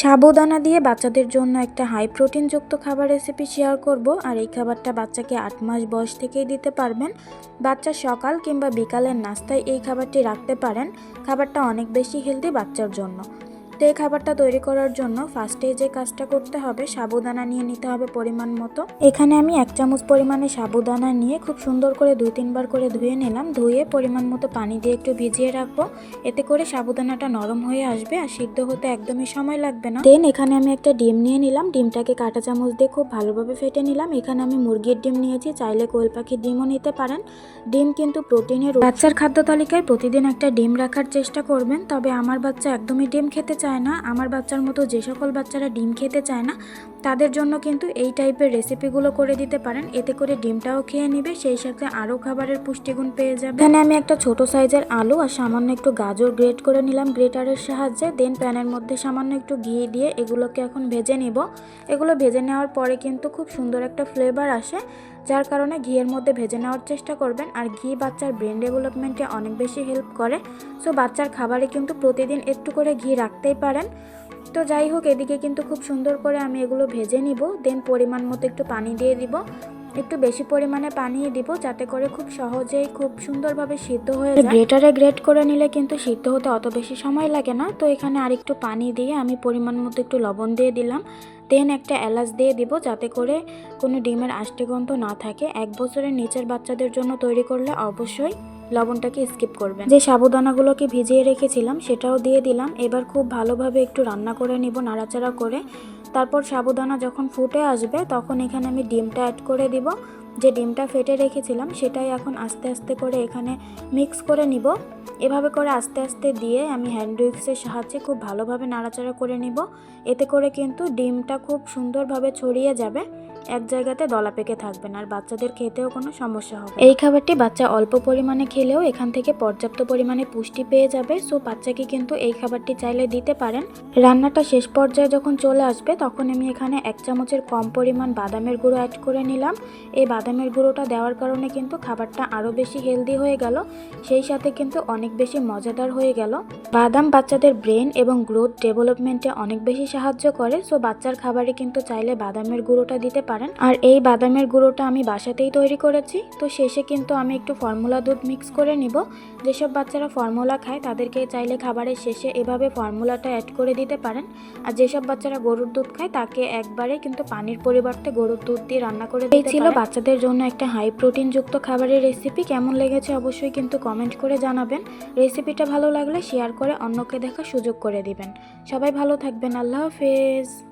সাবুদানা দিয়ে বাচ্চাদের জন্য একটা হাই প্রোটিনযুক্ত খাবার রেসিপি শেয়ার করব। আর এই খাবারটা বাচ্চাকে আট মাস বয়স থেকেই দিতে পারবেন। বাচ্চা সকাল কিংবা বিকালের নাস্তায় এই খাবারটি রাখতে পারেন। খাবারটা অনেক বেশি হেলদি বাচ্চার জন্য। তো খাবারটা তৈরি করার জন্য ফার্স্টে যে কাজটা করতে হবে, সাবুদানা নিয়ে নিতে হবে পরিমাণ মতো। এখানে আমি এক চামচ পরিমাণে সাবুদানা নিয়ে খুব সুন্দর করে দুই তিনবার করে ধুয়ে নিলাম। ধুয়ে পরিমাণ মতো পানি দিয়ে একটু ভিজিয়ে রাখব। এতে করে সাবুদানাটা নরম হয়ে আসবে আর সিদ্ধ হতে একদমই সময় লাগবে না। দেন এখানে আমি একটা ডিম নিয়ে নিলাম। ডিমটাকে কাঁটা চামচ দিয়ে খুব ভালোভাবে ফেটে নিলাম। এখানে আমি মুরগির ডিম নিয়েছি। চাইলে কোয়েল পাখির ডিমও নিতে পারেন। ডিম কিন্তু প্রোটিনের বাচ্চার খাদ্য তালিকায় প্রতিদিন একটা ডিম রাখার চেষ্টা করবেন। তবে আমার বাচ্চা একদমই ডিম খেতে চায় না আমার বাচ্চার মতো যে সকল বাচ্চারা ডিম খেতে চায় না তাদের জন্য কিন্তু এই টাইপের রেসিপিগুলো করে দিতে পারেন। এতে করে ডিমটাও খেয়ে নেবে, সেই সাথে আরও খাবারের পুষ্টিগুণ পেয়ে যাবে। এখানে আমি একটা ছোট সাইজের আলু আর সামান্য একটু গাজর গ্রেট করে নিলাম। গ্রেটারের সাহায্যে দেন প্যানের মধ্যে সামান্য একটু ঘি দিয়ে এগুলোকে এখন ভেজে নিব। এগুলো ভেজে নেওয়ার পরে কিন্তু খুব সুন্দর একটা ফ্লেভার আসে, যার কারণে ঘিয়ের মধ্যে ভেজে নেওয়ার চেষ্টা করবেন। আর ঘি বাচ্চার ব্রেন ডেভেলপমেন্টে অনেক বেশি হেল্প করে। সো বাচ্চার খাবারে কিন্তু প্রতিদিন একটু করে ঘি রাখতেই পারেন। তো যাই হোক এদিকে কিন্তু খুব সুন্দর করে আমি এগুলো ভেজে নিব। দেন পরিমাণ মতো একটু পানি দিয়ে দিব। একটু বেশি পরিমাণে পানি দিব যাতে করে খুব সহজেই খুব সুন্দরভাবে সিদ্ধ হয়ে যায়। গ্রেটারে গ্রেট করে নিলে কিন্তু সিদ্ধ হতে অত বেশি সময় লাগে না। তো এখানে আরেকটু পানি দিয়ে আমি পরিমাণ মতো একটু লবণ দিয়ে দিলাম। দেন একটা এলাচ দিয়ে দিব যাতে করে কোনো ডিমের আষ্টিগন্ধ না থাকে। এক বছরের নিচের বাচ্চাদের জন্য তৈরি করলে অবশ্যই লবণটাকে স্কিপ করবেন। যে সাবুদানাগুলোকে ভিজিয়ে রেখেছিলাম, সেটাও দিয়ে দিলাম। এবার খুব ভালোভাবে একটু রান্না করে নিব, নাড়াচাড়া করে। তারপর সাবুদানা যখন ফুটে আসবে, তখন এখানে আমি ডিমটা অ্যাড করে দিব। যে ডিমটা ফেটে রেখেছিলাম, সেটাই এখন আস্তে আস্তে করে এখানে মিক্স করে নিব। এভাবে করে আস্তে আস্তে দিয়ে আমি হ্যান্ড উইক্সের সাহায্যে খুব ভালোভাবে নাড়াচাড়া করে নিব। এতে করে কিন্তু ডিমটা খুব সুন্দরভাবে ছড়িয়ে যাবে। এক জায়গাতে দলা পেকে থাকবে না আর বাচ্চাদের খেতেও কোনো সমস্যা হবে এই খাবারটি বাচ্চা অল্প পরিমাণে খেলেও এখান থেকে পর্যাপ্ত পরিমাণে পুষ্টি পেয়ে যাবে, সো বাচ্চাকে কিন্তু এই খাবারটি চাইলে দিতে পারেন। রান্নাটা শেষ পর্যায়ে যখন চলে আসবে, তখন আমি এখানে এক চামচের কম পরিমাণ বাদামের গুঁড়ো অ্যাড করে নিলাম। এই বাদামের গুঁড়োটা দেওয়ার কারণে কিন্তু খাবারটা আরও বেশি হেলদি হয়ে গেল, সেই সাথে কিন্তু অনেক বেশি মজাদার হয়ে গেল। বাদাম বাচ্চাদের ব্রেন এবং গ্রোথ ডেভেলপমেন্টে অনেক বেশি সাহায্য করে, সো বাচ্চার খাবারে কিন্তু চাইলে বাদামের গুঁড়োটা দিতে পারেন। আর এই বাদামের গুঁড়োটা আমি বাসাতেই তৈরি করেছি। তো শেষে কিন্তু আমি একটু ফর্মুলা দুধ মিক্স করে নিব। যেসব বাচ্চারা ফর্মুলা খায় তাদেরকে চাইলে খাবারের শেষে এভাবে ফর্মুলাটা অ্যাড করে দিতে পারেন। আর যেসব বাচ্চারা গরুর দুধ খায় তাকে একবারে কিন্তু পানির পরিবর্তে গরুর দুধ দিয়ে রান্না করে এই ছিল বাচ্চাদের জন্য একটা হাই প্রোটিন যুক্ত খাবারের রেসিপি কেমন লেগেছে অবশ্যই কিন্তু কমেন্ট করে জানাবেন। রেসিপিটা ভালো লাগলে শেয়ার করে অন্যকে দেখার সুযোগ করে দিবেন। সবাই ভালো থাকবেন। আল্লাহ হাফেজ।